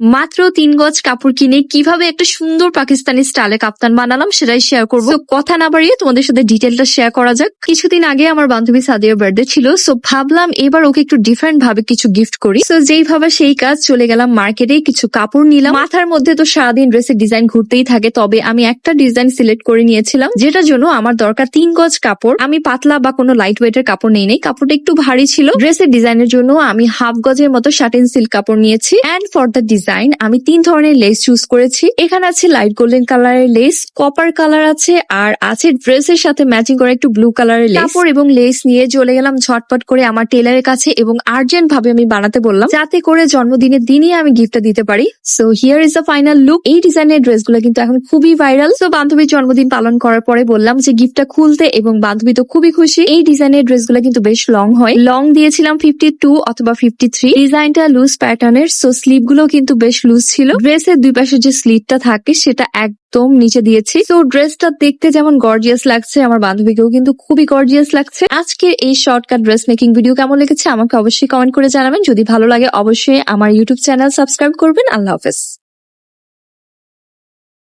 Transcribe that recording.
মাত্র তিন গজ কাপড় কিনে কীভাবে একটা সুন্দর পাকিস্তানি স্টাইলে কাপ্তান বানালাম সেটাই শেয়ার করব। কথা না বাড়িয়ে তোমাদের সাথে ডিটেলটা শেয়ার করা যাক। কিছুদিন আগে আমার বান্ধবী সাদিয়ার বার্থডে ছিল সো ভাবলাম এবার ওকে একটু ডিফারেন্ট ভাবে কিছু গিফট করি। সো যেই ভাবে সেই কাজ, চলে গেলাম মার্কেটে কিছু কাপড় নিলাম। মাথার মধ্যে তো সারাদিন ড্রেসের ডিজাইন ঘুরতেই থাকে, তবে আমি একটা ডিজাইন সিলেক্ট করে নিয়েছিলাম, যেটার জন্য আমার দরকার তিন গজ কাপড়। আমি পাতলা বা কোনো লাইট ওয়েটের কাপড় নেই নেই, কাপড়টা একটু ভারী ছিল। ড্রেসের ডিজাইনের জন্য আমি হাফ গজের মতো শাটিন সিল্ক কাপড় নিয়েছি। অ্যান্ড ফর দ্য ডিজাইন আমি তিন ধরনের লেস চুজ করেছি। এখানে আছে লাইট গোল্ডেন কালারের লেস কপার কালার আছে, আর আছে ড্রেসের সাথে ম্যাচিং করা একটু ব্লু কালারের লেস কাপড় এবং লেস নিয়ে চলে গেলাম ঝটপট করে আমার টেলারের কাছে এবং আর্জেন্ট ভাবে আমি বানাতে বললাম। যাতে করে জন্মদিনের দিনই আমি গিফটটা দিতে পারি। So here is the final look এই ডিজাইনের ড্রেসগুলো কিন্তু এখন খুবই ভাইরাল সো বান্ধবীর জন্মদিন পালন করার পরে বললাম যে গিফটটা খুলতে এবং বান্ধবী তো খুবই খুশি। এই ডিজাইনের ড্রেসগুলো কিন্তু বেশ লং হয়। লং দিয়েছিলাম ফিফটি টু অথবা ফিফটি থ্রি ডিজাইনটা লুজ প্যাটার্নের সো স্লিভগুলো কিন্তু বেশ লুজ ছিল। ড্রেসের দুই পাশে যে স্লিভটা থাকে, সেটা একদম নিচে দিয়েছি। তো ড্রেসটা দেখতে যেমন গর্জিয়াস লাগছে, আমার বান্ধবীকেও কিন্তু খুবই গর্জিয়াস লাগছে। আজকে এই শর্টকাট ড্রেস মেকিং ভিডিও কেমন লেগেছে, আমাকে অবশ্যই কমেন্ট করে জানাবেন। যদি ভালো লাগে, অবশ্যই আমার ইউটিউব চ্যানেল সাবস্ক্রাইব করবেন। আল্লাহ হাফেজ।